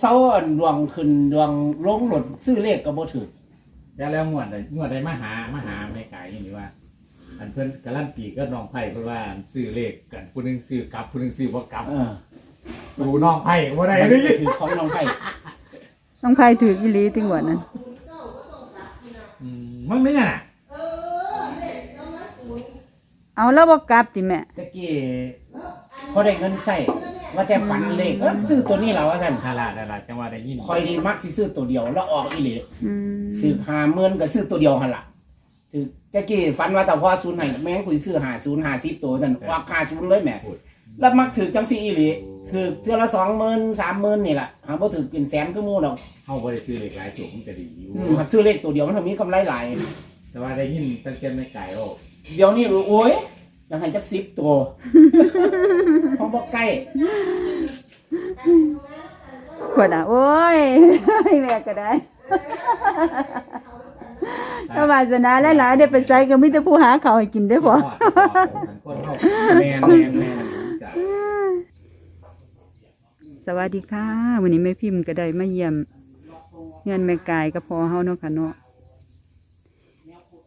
เสาอันดวงขึ้นดวงลงหลดซื้อเลขก็บ่ถูกแล้วแล้วงวดใดงวดใดมาหามาหาไม่ไก่อย่างนี้ว่า อันเพิ่นกะลั่นปีก็น้องไผ่เพิ่นว่าซื้อเลขกันผู้หนึงซื้อกลับผู้หนึงซื้อบ่กลับ เออสู่น้องไผ่บ่ได้มันเด้คือของน้องไผ่น้องใครถืออีหลีติงหวดนั้นอืมมันไม่น่ะเอาแล้วบ่กลับติแม่ตะกี้พอได้เงินใส่ ว่าแต่ฝันเลขเอ้อซื้อตัวนี้แล้วว่าซั่นดาราดาราจังว่าได้ยินคอยดีมักสิซื้อตัวเดียวแล้วออกอีหลีอืมถือ50,000ก็ซื้อตัวเดียวหั่นล่ะถือตะกี้ฝันว่าแต่พ่อศูนย์ให้แม่งกูสิซื้อ50 50ตัวซั่นออก50เลยแหมพูดแล้วมักถือจังซี่อีหลีถือเทื่อละ20,000 30,000นี่ล่ะหาบ่ถือเป็นแสนคือหมู่ดอกเฮาบ่ได้ซื้อเลขหลายตัวมันก็ดีอยู่อืมหักซื้อเลขตัวเดียวมันทำมีกำไรหลาย แต่ว่าได้ยินตั้งแต่ไม่ไก่โอ้เดี๋ยวนี้รู้โอ้ย ยังให้จักสิบตัวของบอกใกล้ขวดอะ โอ้ยแม่ก็ได้ถ้าวาสนาหลายๆได้ไปใส่ก็มีแต่ผู้หาข้าวให้กินได้อบ่คนเฮาแมนแมนแมนจ้ะสวัสดีค่ะ วันนี้แม่พิมพ์ก็ได้มาเยี่ยมเงินแม่กายก็พอเฮาเนาะค่ะเนาะ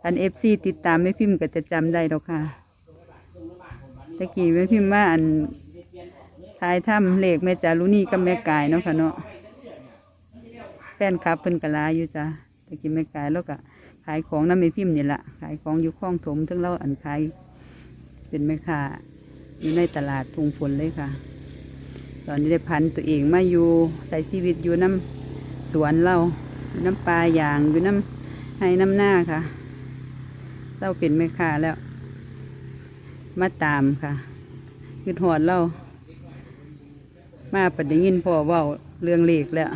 อันเอฟซีติดตามแม่พิมพ์ก็จะจำได้ดอกค่ะ ตะกี้แม่พิมพ์ว่าอันทายถ้ำเลขแม่จารุณีกับแม่กายเนาะค่ะเนาะแฟนคลับเพิ่นกะลาอยู่จ้ะตะกี้แม่กายแล้วก็ขายของน้ำแม่พิมพ์นี่แหละขายของอยู่คลองถมทั้งเราอันขายเป็นแม่ค้าอยู่ในตลาดทุงฝนเลยค่ะ ตอนนี้ได้พันตัวเองมาอยู่ใส่ชีวิตอยู่น้ำสวนเราอยู่น้ำปลาอย่างอยู่น้ำให้น้ำหน้าค่ะเราเป็นแม่ค้าแล้ว มาตามค่ะคือหอดเรามาปัดยินพ่อเว่าเรื่องเลขแล้ว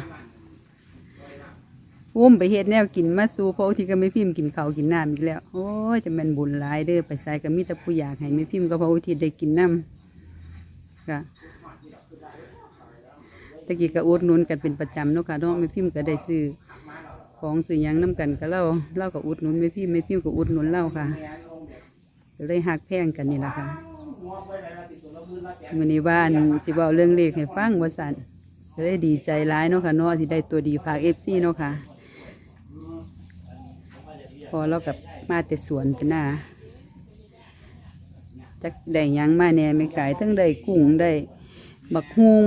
อุ้มไปเฮ็ดแนวกินมาสู่พ่อที่ก็ไม่พิมพ์กินเขากินน้ำอีกแล้ว โอ้ยจะม่นบุญหลายเด้อไปใส่ก็มีแต่ผู้อยากให้ไม่พิมพ์ก็พระอุทิศได้กินน้ำค่ะตะกี้ก็อุดหนุนกันเป็นประจำเนาะค่ะเนาะแม่พิมพ์ก็ได้ซื้อของซื้อยังน้กันก็เล่าเล่าก็อุดหนุนแม่พิมพ์แม่พิมพ์ก็อุดหนุนเล่าค่ะ เลยหักแพงกันนี่แหละค่ะมือนี้ว่าอันสิเว้าเรื่องเลขให้ฟังว่าซั่นก็เลยดีใจร้ายเนาะค่ะเนาะที่ได้ตัวดีฝาก FC เนาะค่ะ พอเรากับมาแต่สวนเป็นหน้าจักได้ยังมาแน่ไม่ขายทั้งได้กุ้งได้บักฮุง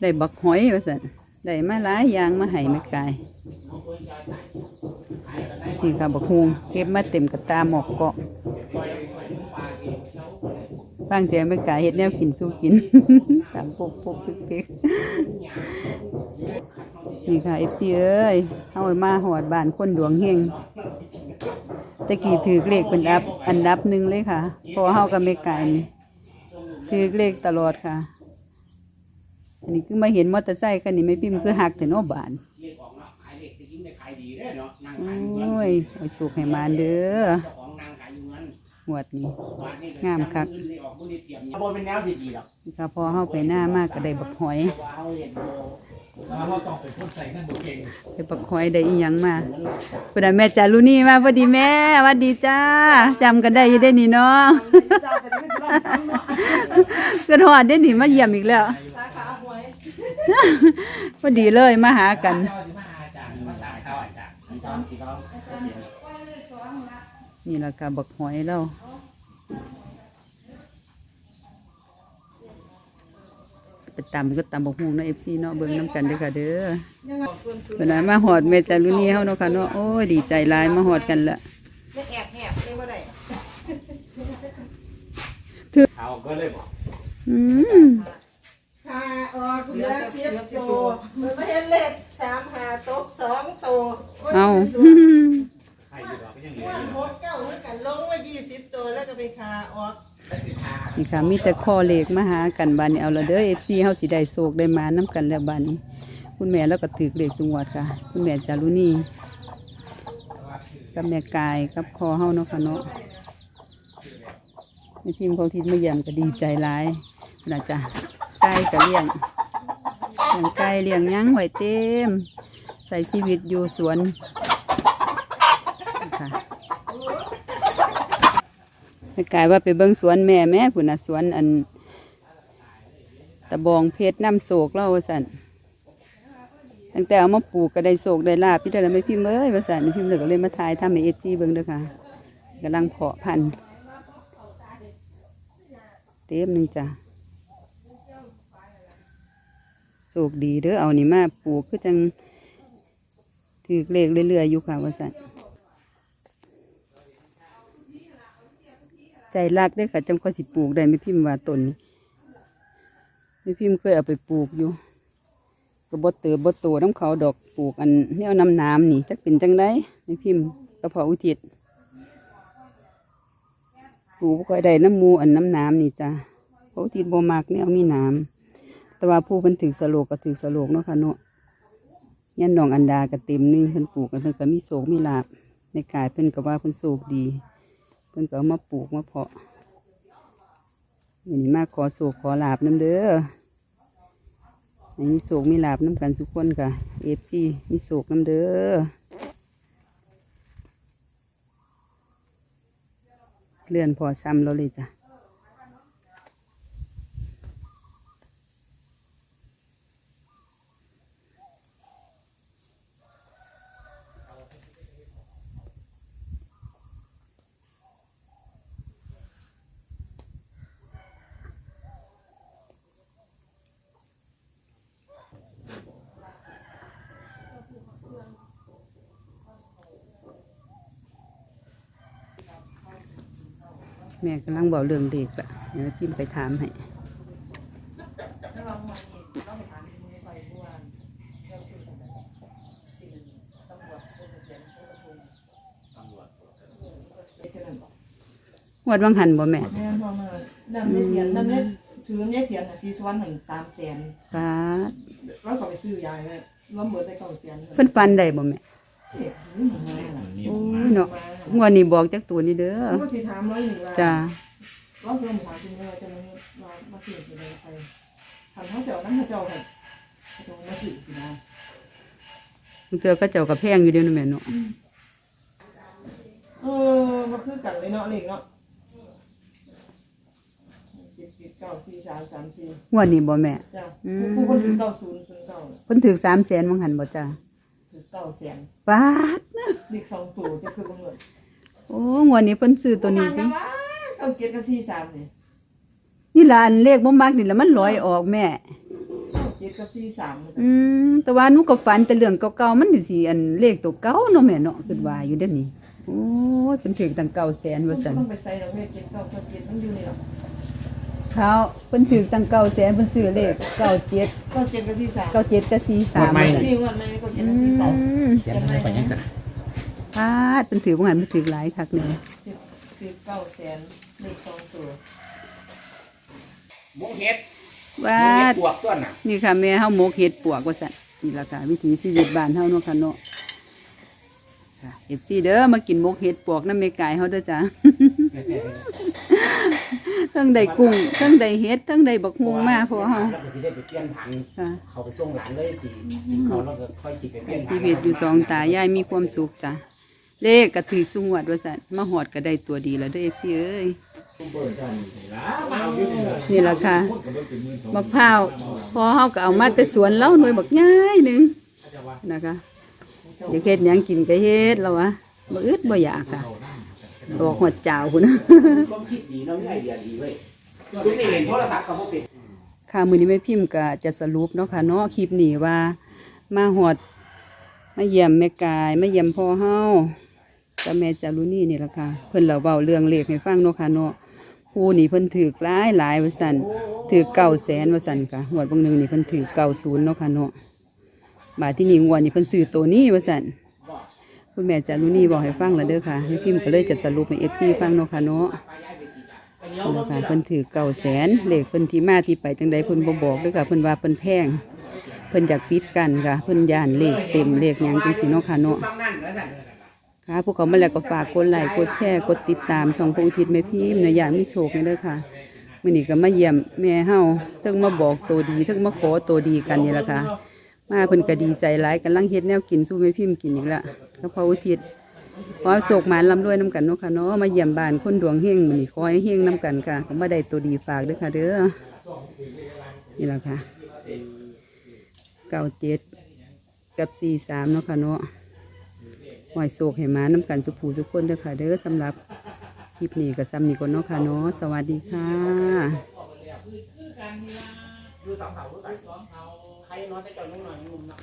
ได้บักหอยว่าสันได้มาหลายอย่างมาให้แม่กาย นี่ค่ะบักฮวงเก็บมาเต็มกระตาหมอกเกาะฟังเสียงแม่กายเห็ดแนวกินสู้กิน ตามปุกปุกปิกปิกนี่ค่ะเอฟซีเอ้ยเอามาหอดบานคนดวงเฮงตะกี้ถือเลขเป็นอันดับอันดับหนึ่งเลยค่ะ พอเฮากับแม่กายนี่ถือเลขตลอดค่ะ อันนี้คือมาเห็นมอเตอร์ไซค์คันนี้ไม่พิมพ์คือหักแต่นอบาน เด้อเนาะนั่งโอขายอยู่เงิน้ยไอ้สุกให้มานเด้อเจ้าของนั่งขายอยู่เงินหวดนี้ บาทนี่ก็งามคักจำเงินเลขออกมื้อนี้เตรียมนี่บ่เป็นแนวสิดีดอกนี่ค่ะพอเข้าไปหน้ามากก็ได้บักหอยเพราะว่าเขาเห็นโบแล้วเฮาต้องเป็นคนใส่นั่นบ่เก่งได้บักหอยได้อีหยังมาพอดีแม่จารุนี่มาพอดีแม่หวัดดีจ้าจำกันได้อยี่ได้อนี่เนาะ ก็ทอดได้หนิมาเยี่ยมอีกแล้ว พอดีเลยมาหากัน เจ้าสิมาหาอาจารย์มาตามข้าวอาจารย์อาจารย์สิเขา นี่แหละค่ะบักหอยเราไปตำก็ตำบักฮวงเนาะเอฟซีเนาะเบิ่งน้ำกันเด้อค่ะเด้อเวลามาหอดแม่จารุนี่เฮาเนาะค่ะเนาะโอ้ยดีใจหลายมาหอดกันละไม่แอบแอบเลยว่าได้เขาก็เลยบอกอืมค่ะออกเหลือสิบตัวมันไม่เห็นเลขสามหาตกสองตัวเอา ตัวแล้วก็ไปคาออกนี่ค่ะมีแต่ข้อเลขมาหากันบานนี้เอาละเด้อเอฟซีเฮาสิได้โศกได้มาน้ำกันแล้วบานนี้ คุณแม่แล้วก็ถือเลขจังหวัดค่ะ คุณแม่จารุณีกับแม่กายกับคอเฮาเนาะค่ะเนาะในพิมพ์เขาทิศมาเยี่ยมก็ดีใจหลายนะจ๊ะไก่ก็เลี้ยงเลี้ยงไก่เลี้ยงยังไว้เต็ม ใส่ชีวิตอยู่สวนค่ะ แม่กายว่าไปเบิ่งสวนแม่แม่ผุนนะสวนอัน ตะบองเพชรน้ำโศกเล่าว่าสันตั้งแต่เอามาปลูกก็ได้โศกได้ลาบพี่เด้อแล้วไม่พิมพ์เอ้ยว่าสันพิมพ์เลยก็เลยมาถ่ายทำให้เอจีเบิ่งเด้อค่ะกำลังเพาะพันธุ์เต็มหนึ่งจ้ะโศกดีเด้อเอานี่มาปลูกคือจังถือเลขเรื่อยๆอยู่ค่ะว่าสัน ใจรักเด้ค่ะจำข้อสิปลูกได้ไม่พิมพ์ว่าต้นนี้ไม่พิมพ์เคยเอาไปปลูกอยู่ก็บ่เติบบ่โตน้ำเขาดอกปลูกอันนี่เอาน้ำน้ำนี่จักเป็นจังได้ไม่พิมพ์กระเพาะอุทิศปลูกบ่ค่อยได้น้ำมูอันน้ำน้ำนี่จ้ะเพราะอุทิศบ่มักเนี่ยมีน้ำแต่ว่าผู้เพิ่นถือสโลกก็ถือสโลกเนาะค่ะเนาะยันน้องอันดาก็เต็มหนึงเพิ่นปลูกกันเพิ่นก็มีโศกมีลาบในกายเพิ่นก็ว่าเพิ่นโศกดี เพิ่นก็เอามาปลูกมาเพาะอย่างนี้มาขอโศกขอลาบน้ำเด้อให้มีโศกมีลาบน้ำกันทุกคนค่ะเอฟซีมีโศกน้ำเด้อเลื่อนพอซ้ำเราเลยจ้ะ แม่กำลังบอกเรื่องเด็กละเดี๋ยวพิมพ์ไปถามให้หวดวังหันบ่แม่แม่พ่อมาดำเนี่ยเถียนดำเนี่ยถือเนี่ยเถียนอะซีสวนหนึ่งสามแสนป้าดแล้วก็ไปซื้อยายเลยรวมเบิดได้เก้าแสนเลยเพิ่นฟันได้บ่แม่ เอ๊ะนี่หมาล่ะนี่โอ้มายเนาะงวดนี้บอกจักตัวนี้เด้อเขาก็สิถามร้อยหนึ่งว่าจ้าเราเพิ่มถามจริงเลยจะมันมามาสื่อสิเลยไปทำเขาเสียวน้ำเขาเจ้าค่ะเขาจะมาสื่อสินะบางเทื่อก็เจ้ากับแพงอยู่เดียวนะแม่เนาะเออมาคือกันเลยเนาะเล็กเนาะเจ็ดเจ็ดเก้าสี่สามสามสี่งวดนี้บ่แม่จ้าอืมผู้คนถือเก้าศูนย์ศูนย์เก้าเพิ่นถือสามแสนวังหันบ่จ้าถือเก้าแสนป้าด เด็กสองตัวจะคือบังเอิญโอ้งวดนี้เพิ่นซื้อตัวนี้ปจิระมาณว่าเก้าเจ็ดกับสี่สามเนี่ยนี่ล่ะอันเลขบ่มักนี่ล่ะมันลอยออกแม่เก้าเจ็ดกับสี่สามเนี่ยอืมแต่ว่าหนูก็ฝันแต่เรื่องเก่าๆมันสิอันเลขตัวเก่าเนาะแม่เนาะคิดว่าอยู่เด้อนี่โอ้ยเพิ่นถือตั้ง9แสนว่าซั่นต้องไปใส่ดอกเบี้ยเจ็ดเก้าเก้าเจ็ดมันอยู่นี่หรอกเขาเพิ่นถือตั้ง9แสนเพิ่นซื้อเลข97 เก้าเจ็ดกับสี่สาม97กับ43ว่าซั่นนี่วันไหนเก้าเจ็ดอืกับสี่สามมเขียนอะไรไปยังจ้ะ พาดเพิ่นถือบ่หันเพิ่นถือหลายคักแน่สิบสิบเก้าแสนเลขสองตัวหมูเห็ดหมูว่าเห็ดดปวกต้นน่ะนี่ค่ะแม่เฮาหมกเห็ดปวกว่าซั่นนี่ล่ะค่ะวิถีชีวิตบ้านเฮาเนาะค่ะเนาะค่ะ FC เด้อมากินหมกเห็ดปวกน้ำแม่กายเฮาเด้อจ้ะทั้งใดกุ้งทั้งใดเห็ดทั้งใดบักฮวงมาพอเฮาแล้วก็สิได้ไปเปลี่ยนผันค่ะเขาไปส่งหลานเลยสิเขาแล้วก็ค่อยสิไปเปลี่ยนผันชีวิตอยู่สองตายายมีความสุขจ้ะ เลขก็ถือสุงวดว่าซั่นมาหอดก็ได้ตัวดีแล้วเด้อ FC เอ้ยนี่แหละค่ะบักพร้าวพอเฮาก็เอามาแต่สวนเล่าหน่วยบักง่ายหนึ่งนะคะอยากเฮ็ดหยังกินก็เฮ็ดแล้ววะบ่อึดบ่อยากค่ะดอกหัวจ่าวขุนความคิดดีเนาะมีไอเดียดีเว้ยซุมนี่เล่นโทรศัพท์ก็บ่เป็นค่ะมือนี้แม่พิมพ์ก็จะสรุปเนาะค่ะเนาะคลิปนี้ว่า มาหอด มาเยี่ยมแม่กาย มาเยี่ยมพ่อเฮา กับแม่จารุนี่นี่แหละค่ะ เพิ่นเราเบาเรื่องเลขให้ฟังเนาะค่ะเนาะผู้นี่เพิ่นถือหลายหลายวสันถือเก้าแสนวสันค่ะงวดบางหนึ่งนี่เพิ่นถือเก้าศูนย์เนาะค่ะเนาะบาทที่นี่งวดนี่เพิ่นซื้อตัวนี้วสันคุณแม่จารุนี่บอกให้ฟังแล้วเด้อค่ะแม่พิมพ์ก็เลยจะสรุปให้เอฟซีฟังเนาะค่ะเนาะนี่ล่ะค่ะเพิ่นถือเก่าแสนเลขเพิ่นที่มาที่ไปจังใดเพิ่นบ่บอกด้วยค่ะเพิ่นว่าเพิ่นแพงเพิ่นอยากปิดกันค่ะเพิ่นย่านเลขเต็มเลขยังจังซี่เนาะค่ะเนาะ ค่ะพวกเขามาแล้วก็ฝากกดไลค์กดแชร์กดติดตามช่องพระอุทิศแม่พิมพ์นะอยากมีโชคนี่เด้อค่ะมื้อนี้ก็มาเยี่ยมแม่เฮาเทั้งมาบอกตัวดีเทั้งมาขอตัวดีกันนี่แหละค่ะ มาเพิ่นก็ดีใจหลายกำลังเฮ็ดแนวกินสู้แม่พิมพ์กินอีกละก็พระอุทิศขอโศกหมานลำด้วยน้ำกันเนาะค่ะเนาะมาเยี่ยมบ้านคนดวงเฮงมือนี้ขอให้เฮงน้ำกันค่ะก็มาได้ตัวดีฝากเด้อค่ะ เด้อนี่แหละค่ะเก้าเจ็ดกับสี่สามเนาะค่ะเนาะ หอยโศกเหมาน้ำกันสุภูสุกคนเด้อค่ะ เด้อสำหรับคลิปนี้กับซ้ำนี้ก่อนเนาะค่ะเนาะสวัสดีค่ะดูสองเสาด้วยกันใครนอยแต่เจ้านุ่งหน่อยนุ่มเนาะ